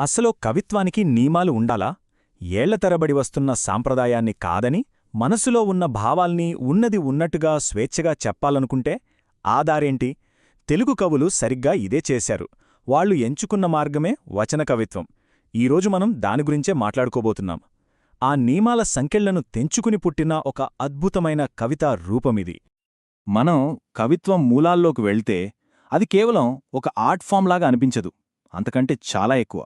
అసలు కవిత్వానికి నియమాలు ఉండాలా? ఏళ్ళ తరబడి వస్తున్న సాంప్రదాయాన్ని కాదని మనసులో ఉన్న భావాల్ని ఉన్నది ఉన్నట్టుగా స్వేచ్ఛగా చెప్పాలనుకుంటే ఆధారేంటి? తెలుగు కవులు సరిగ్గా ఇదే చేశారు. వాళ్ళు ఎంచుకున్న మార్గమే వచన కవిత్వం. ఈరోజు మనం దాని గురించే మాట్లాడుకోబోతున్నాం. ఆ నియమాల సంఖ్యలను తెంచుకుని పుట్టిన ఒక అద్భుతమైన కవితా రూపమిది మనం కవిత్వం మూలాల్లోకి వెళ్తే అది కేవలం ఒక ఆర్ట్ ఫామ్ అనిపించదు. అంతకంటే చాలా ఎక్కువ.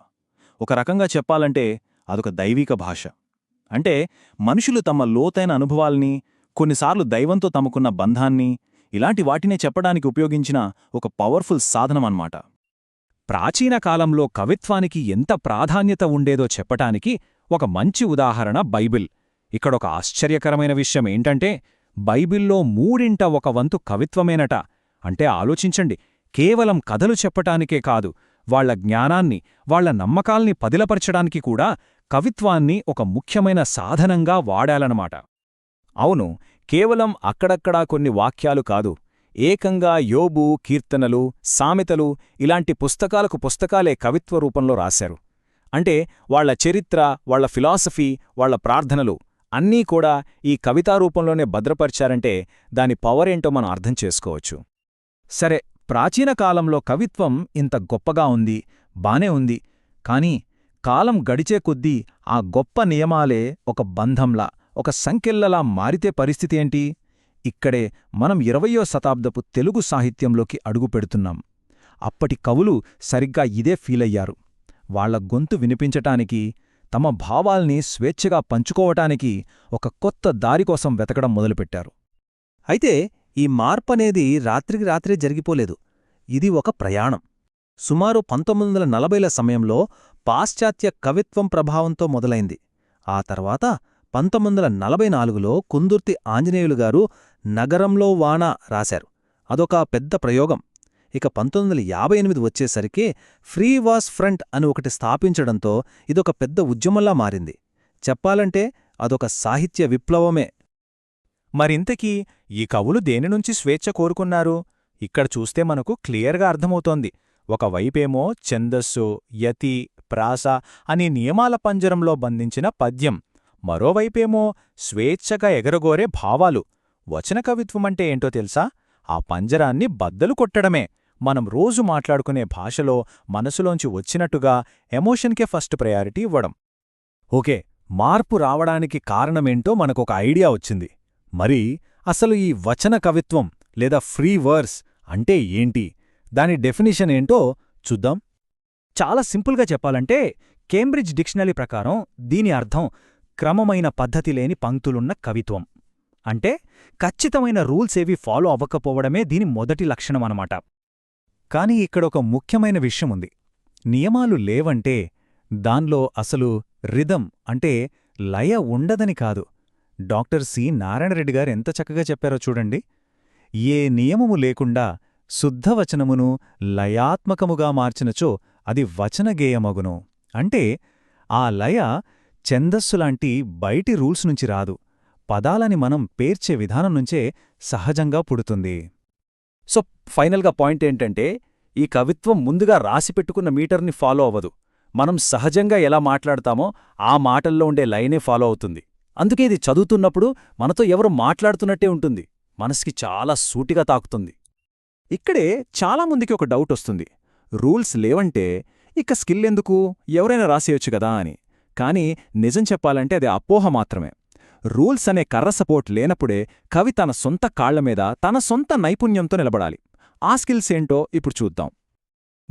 ఒక రకంగా చెప్పాలంటే అదొక దైవిక భాష. అంటే మనుషులు తమ లోతైన అనుభవాల్ని కొన్నిసార్లు దైవంతో తమకున్న బంధాన్ని ఇలాంటి వాటినే చెప్పడానికి ఉపయోగించిన ఒక పవర్ఫుల్ సాధనమన్నమాట. ప్రాచీన కాలంలో కవిత్వానికి ఎంత ప్రాధాన్యత ఉండేదో చెప్పటానికి ఒక మంచి ఉదాహరణ బైబిల్. ఇక్కడొక ఆశ్చర్యకరమైన విషయం ఏంటంటే బైబిల్లో మూడింట ఒక వంతు కవిత్వమేనట. అంటే ఆలోచించండి కేవలం కథలు చెప్పటానికే కాదు వాళ్ళ జ్ఞానాన్ని వాళ్ళ నమ్మకాల్ని పదిలపరచడానికి కూడా కవిత్వాన్ని ఒక ముఖ్యమైన సాధనంగా వాడాలన్నమాట. అవును కేవలం అక్కడక్కడా కొన్ని వాక్యాలు కాదు ఏకంగా యోబు కీర్తనలు సామెతలు ఇలాంటి పుస్తకాలకు పుస్తకాలే కవిత్వ రూపంలో రాశారు. అంటే వాళ్ళ చరిత్ర వాళ్ళ ఫిలాసఫీ వాళ్ళ ప్రార్థనలు అన్నీ కూడా ఈ కవితారూపంలోనే భద్రపరిచారంటే దాని పవరేంటో మనం అర్థం చేసుకోవచ్చు. సరే ప్రాచీన కాలంలో కవిత్వం ఇంత గొప్పగా ఉంది బానే ఉంది. కాని కాలం గడిచే కొద్దీ ఆ గొప్ప నియమాలే ఒక బంధంలా ఒక సంకెళ్ళలా మారితే పరిస్థితి ఏంటి? ఇక్కడే మనం ఇరవయో శతాబ్దపు తెలుగు సాహిత్యంలోకి అడుగుపెడుతున్నాం అప్పటి కవులు సరిగ్గా ఇదే ఫీలయ్యారు. వాళ్ళ గొంతు వినిపించటానికి తమ భావాల్ని స్వేచ్ఛగా పంచుకోవటానికి ఒక కొత్త దారికోసం వెతకడం మొదలుపెట్టారు. అయితే ఈ మార్పనేది రాత్రికి రాత్రే జరిగిపోలేదు. ఇది ఒక ప్రయాణం. సుమారు పంతొమ్మిది వందల నలభైల సమయంలో పాశ్చాత్య కవిత్వం ప్రభావంతో మొదలైంది. ఆ తర్వాత పంతొమ్మిది వందల నలభై నాలుగులో కుందుర్తి ఆంజనేయులు గారు నగరంలో వాన రాశారు. అదొక పెద్ద ప్రయోగం. ఇక పంతొమ్మిది వందల యాభై ఎనిమిది వచ్చేసరికి ఫ్రీ వాస్ ఫ్రంట్ అని ఒకటి స్థాపించడంతో ఇదొక పెద్ద ఉద్యమంలా మారింది. చెప్పాలంటే అదొక సాహిత్య విప్లవమే. మరింతకీ ఈ కవులు దేనినుంచి స్వేచ్ఛ కోరుకున్నారు? ఇక్కడ చూస్తే మనకు క్లియర్గా అర్థమవుతోంది. ఒకవైపేమో ఛందస్సు యతి ప్రాస అనే నియమాల పంజరంలో బంధించిన పద్యం. మరోవైపేమో స్వేచ్ఛగా ఎగరగోరే భావాలు. వచన కవిత్వమంటే ఏంటో తెలుసా? ఆ పంజరాన్ని బద్దలు కొట్టడమే. మనం రోజు మాట్లాడుకునే భాషలో మనసులోంచి వచ్చినట్టుగా ఎమోషన్కే ఫస్ట్ ప్రయారిటీ ఇవ్వడం. ఓకే మార్పు రావడానికి కారణమేంటో మనకొక ఐడియా వచ్చింది. మరి అసలు ఈ వచన కవిత్వం లేదా ఫ్రీ వర్స్ అంటే ఏంటి? దాని డెఫినిషన్ ఏంటో చూద్దాం. చాలా సింపుల్గా చెప్పాలంటే కేంబ్రిడ్జ్ డిక్షనరీ ప్రకారం దీని అర్థం క్రమమైన పద్ధతి లేని పంక్తులున్న కవిత్వం. అంటే ఖచ్చితమైన రూల్స్ ఏవి ఫాలో అవ్వకపోవడమే దీని మొదటి లక్షణం అనమాట కాని ఇక్కడొక ముఖ్యమైన విషయముంది నియమాలు లేవంటే దాన్లో అసలు రిధం అంటే లయ ఉండదని కాదు. Doctor C. నారాయణరెడ్డి గారు ఎంత చక్కగా చెప్పారో చూడండి. ఏ నియమము లేకుండా శుద్ధవచనమును లయాత్మకముగా మార్చినచో అది వచనగేయమగును. అంటే ఆ లయ ఛందస్సులాంటి బయటి రూల్స్ నుంచి రాదు. పదాలని మనం పేర్చే విధానం నుంచే సహజంగా పుడుతుంది. సో ఫైనల్గా పాయింట్ ఏంటంటే ఈ కవిత్వం ముందుగా రాసిపెట్టుకున్న మీటర్ని ఫాలో అవ్వదు. మనం సహజంగా ఎలా మాట్లాడతామో ఆ మాటల్లో ఉండే లైనే ఫాలో అవుతుంది. అందుకే ఇది చదువుతున్నప్పుడు మనతో ఎవరు మాట్లాడుతున్నట్టే ఉంటుంది. మనసుకి చాలా సూటిగా తాకుతుంది. ఇక్కడే చాలామందికి ఒక డౌట్ వస్తుంది. రూల్స్ లేవంటే ఇక స్కిల్ ఎందుకు? ఎవరైనా రాసేయొచ్చు కదా అని. కానీ నిజం చెప్పాలంటే అది అపోహ మాత్రమే. రూల్స్ అనే కర్ర సపోర్ట్ లేనప్పుడే కవి తన సొంత కాళ్ళమీద తన సొంత నైపుణ్యంతో నిలబడాలి. ఆ స్కిల్స్ ఏంటో ఇప్పుడు చూద్దాం.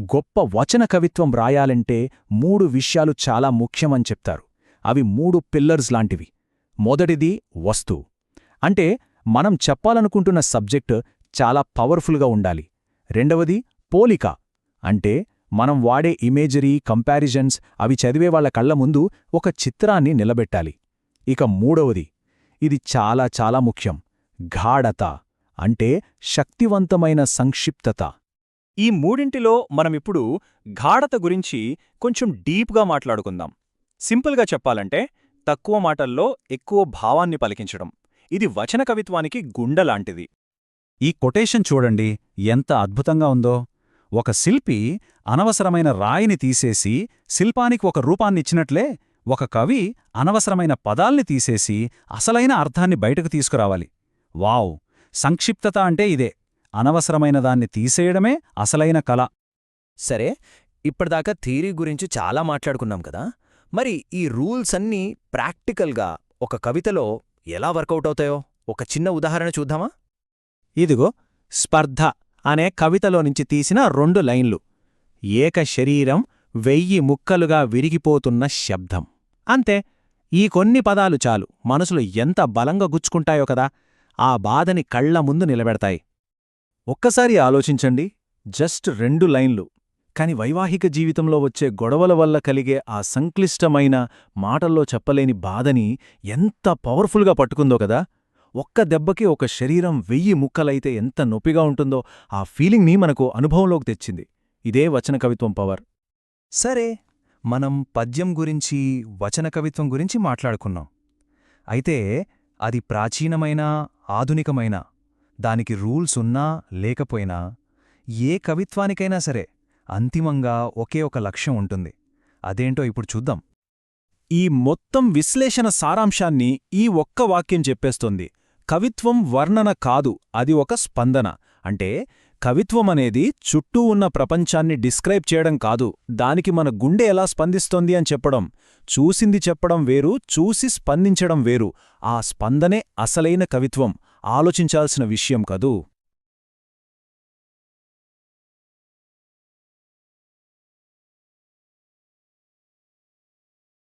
గొప్ప వచన కవిత్వం రాయాలంటే మూడు విషయాలు చాలా ముఖ్యమని చెప్తారు. అవి మూడు పిల్లర్స్ లాంటివి. మొదటిది వస్తు. అంటే మనం చెప్పాలనుకుంటున్న సబ్జెక్టు చాలా పవర్ఫుల్గా ఉండాలి. రెండవది పోలిక. అంటే మనం వాడే ఇమేజరీ కంపారిజన్స్ అవి చదివేవాళ్ళ కళ్ళ ముందు ఒక చిత్రాన్ని నిలబెట్టాలి. ఇక మూడవది ఇది చాలా చాలా ముఖ్యం గాఢత అంటే శక్తివంతమైన సంక్షిప్తత. ఈ మూడింటిలో మనమిప్పుడు గాఢత గురించి కొంచెం డీప్గా మాట్లాడుకుందాం. సింపుల్గా చెప్పాలంటే తక్కువ మాటల్లో ఎక్కువ భావాన్ని పలికించడం. ఇది వచన కవిత్వానికి గుండెలాంటిది ఈ కొటేషన్ చూడండి ఎంత అద్భుతంగా ఉందో. ఒక శిల్పి అనవసరమైన రాయిని తీసేసి శిల్పానికి ఒక రూపాన్నిచ్చినట్లే ఒక కవి అనవసరమైన పదాల్ని తీసేసి అసలైన అర్థాన్ని బయటకు తీసుకురావాలి. వావ్! సంక్షిప్తత అంటే ఇదే. అనవసరమైన దాన్ని తీసేయడమే అసలైన కళ. సరే ఇప్పటిదాకా థీరీ గురించి చాలా మాట్లాడుకున్నాం కదా? మరి ఈ రూల్స్ అన్నీ ప్రాక్టికల్గా ఒక కవితలో ఎలా వర్కౌట్ అవుతాయో ఒక చిన్న ఉదాహరణ చూద్దామా? ఇదిగో స్పర్ధ అనే కవితలో నుంచి తీసిన రెండు లైన్లు. ఏక శరీరం వెయ్యి ముక్కలుగా విరిగిపోతున్న శబ్దం. అంతే ఈ కొన్ని పదాలు చాలు. మనసులో ఎంత బలంగా గుచ్చుకుంటాయో కదా ఆ బాధని కళ్ళ ముందు నిలబెడతాయి. ఒక్కసారి ఆలోచించండి. జస్ట్ రెండు లైన్లు. కాని వైవాహిక జీవితంలో వచ్చే గొడవల వల్ల కలిగే ఆ సంక్లిష్టమైన మాటల్లో చెప్పలేని బాధని ఎంత పవర్ఫుల్గా పట్టుకుందో కదా! ఒక్క దెబ్బకి ఒక శరీరం వెయ్యి ముక్కలైతే ఎంత నొప్పిగా ఉంటుందో ఆ ఫీలింగ్ని మనకు అనుభవంలోకి తెచ్చింది. ఇదే వచన కవిత్వం పవర్. సరే మనం పద్యం గురించి వచన కవిత్వం గురించి మాట్లాడుకున్నాం. అయితే అది ప్రాచీనమైన ఆధునికమైన దానికి రూల్స్ ఉన్నా లేకపోయినా ఏ కవిత్వానికైనా సరే అంతిమంగా ఒకే ఒక లక్ష్యం ఉంటుంది. అదేంటో ఇప్పుడు చూద్దాం. ఈ మొత్తం విశ్లేషణ సారాంశాన్ని ఈ ఒక్క వాక్యం చెప్పేస్తోంది. కవిత్వం వర్ణన కాదు అది ఒక స్పందన. అంటే కవిత్వం అనేది చుట్టూ ఉన్న ప్రపంచాన్ని డిస్క్రైబ్ చేయడం కాదు దానికి మన గుండె ఎలా స్పందిస్తోంది అని చెప్పడం. చూసింది చెప్పడం వేరు చూసి స్పందించడం వేరు. ఆ స్పందనే అసలైన కవిత్వం. ఆలోచించాల్సిన విషయం కదూ?